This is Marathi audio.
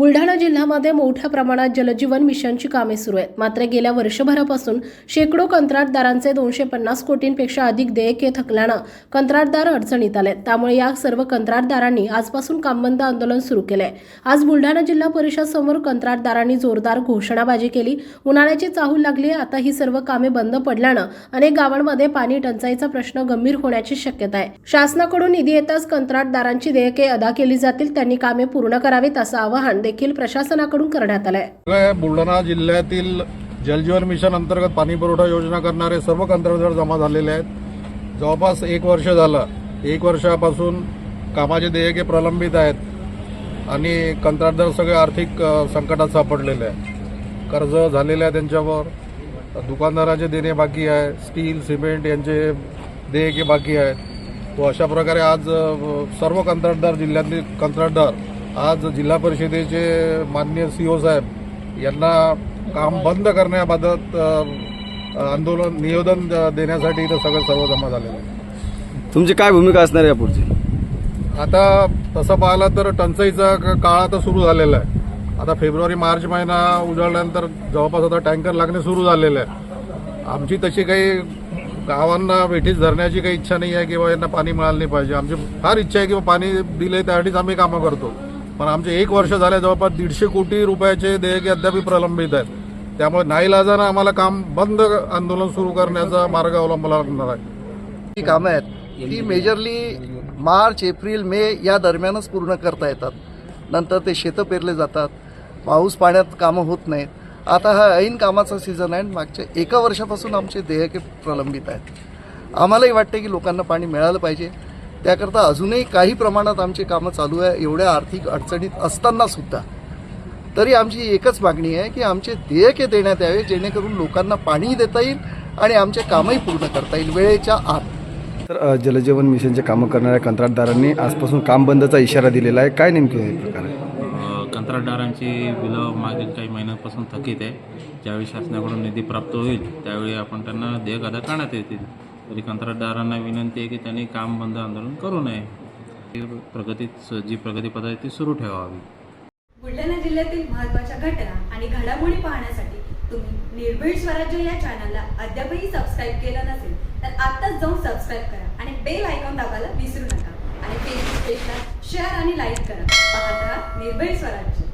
बुलढाणा जिल्ह्यामध्ये मोठ्या प्रमाणात जलजीवन मिशनची कामे सुरू आहेत. मात्र गेल्या वर्षभरापासून शेकडो कंत्राटदारांचे दोनशे पन्नास कोटींपेक्षा अधिक देयके थकल्यानं कंत्राटदार अडचणीत आले त्यामुळे या सर्व कंत्राटदारांनी आजपासून कामबंद आंदोलन सुरू केलंय. आज बुलढाणा जिल्हा परिषद समोर कंत्राटदारांनी जोरदार घोषणाबाजी केली. उन्हाळ्याची चाहूल लागली आता ही सर्व कामे बंद पडल्यानं अनेक गावांमध्ये पाणी टंचाईचा प्रश्न गंभीर होण्याची शक्यता आहे. शासनाकडून निधी येताच कंत्राटदारांची देयके अदा केली जातील. त्यांनी कामे पूर्ण करावीत असं आवाहन देखील प्रशासनाकडून करण्यात आलंय. बुलढाणा जिल्ह्यातील जलजीवन मिशन अंतर्गत पाणी पुरवठा योजना करणारे सर्व कंत्राटदार जमा झालेले आहेत. जवळपास एक वर्ष झालं. एक वर्षापासून कामाचे देयके प्रलंबित आहेत आणि कंत्राटदार सगळे आर्थिक संकटात सापडलेले आहेत. कर्ज झालेले आहे त्यांच्यावर. दुकानदाराचे देणे बाकी आहे. स्टील सिमेंट यांचे देयके बाकी आहेत. तो अशा प्रकारे आज सर्व कंत्राटदार जिल्ह्यातले कंत्राटदार आज जिल्हा परिषदेचे माननीय सी ओ साहेब यांना काम बंद करण्याबाबत आंदोलन निवेदन देण्यासाठी इथं सगळं सर्व जमा झालेलं आहे. तुमची काय भूमिका असणार आहे यापुढची? आता तसं पाहिलं तर टंचाईचा काळ आता सुरू झालेला आहे. आता फेब्रुवारी मार्च महिना उजळल्यानंतर जवळपास आता टँकर लागणे सुरू झालेले आहे. आमची तशी काही गावांना वेठीस धरण्याची काही इच्छा नाही आहे किंवा यांना पाणी मिळालं नाही पाहिजे. आमची फार इच्छा आहे किंवा पाणी दिले त्यासाठीच आम्ही कामं करतो. पण आमचे एक वर्ष झाले जवळपास दीडशे कोटी रुपयाचे देयके अद्याप प्रलंबित आहेत. त्यामुळे नाईलाजानं आम्हाला काम बंद आंदोलन सुरू करण्याचा मार्ग अवलंबला लागणार आहे. ही कामं आहेत. ती मेजरली मार्च एप्रिल मे या दरम्यानच पूर्ण करता येतात. नंतर ते शेतं पेरले जातात. पाऊस पाण्यात कामं होत नाहीत. आता हा ऐन कामाचा सीझन आहे आणि मागच्या एका वर्षापासून आमचे देयके प्रलंबित आहेत. आम्हालाही वाटते की लोकांना पाणी मिळालं पाहिजे. त्याकरता अजूनही काही प्रमाणात आमची कामं चालू आहे. एवढ्या आर्थिक अडचणीत असताना सुद्धा. तरी आमची एकच मागणी आहे की आमचे देयके देण्यात यावे जेणेकरून लोकांना पाणी देता येईल आणि आमचे कामही पूर्ण करता येईल वेळेच्या आत. तर जलजीवन मिशनचे कामं करणाऱ्या कंत्राटदारांनी आजपासून काम बंदचा इशारा दिलेला आहे. काय नेमके हे प्रकार आहे? कंत्राटदारांची बिलं मागील काही महिन्यांपासून थकीत आहे. ज्यावेळी शासनाकडून निधी प्राप्त होईल त्यावेळी आपण त्यांना देयक अदा करण्यात येतील. तरी कंत्राटदारांना विनंती आहे की त्यांनी काम बंद आंदोलन करू नये. प्रगतीत जी प्रगती पद्धत आहे ती सुरू ठेवावी. बुलढाणा जिल्ह्यातील महत्त्वाच्या घटना आणि घडामोडी पाहण्यासाठी तुम्ही निर्भीड स्वराज्य या चॅनलला अद्यापही सबस्क्राईब केलं नसेल तर आत्ताच जाऊन सबस्क्राईब करा आणि बेल आयकॉन दाबायला विसरू नका. आणि फेसबुक पेजला शेअर आणि लाईक करा. पाहत राहा निर्भीड स्वराज्य.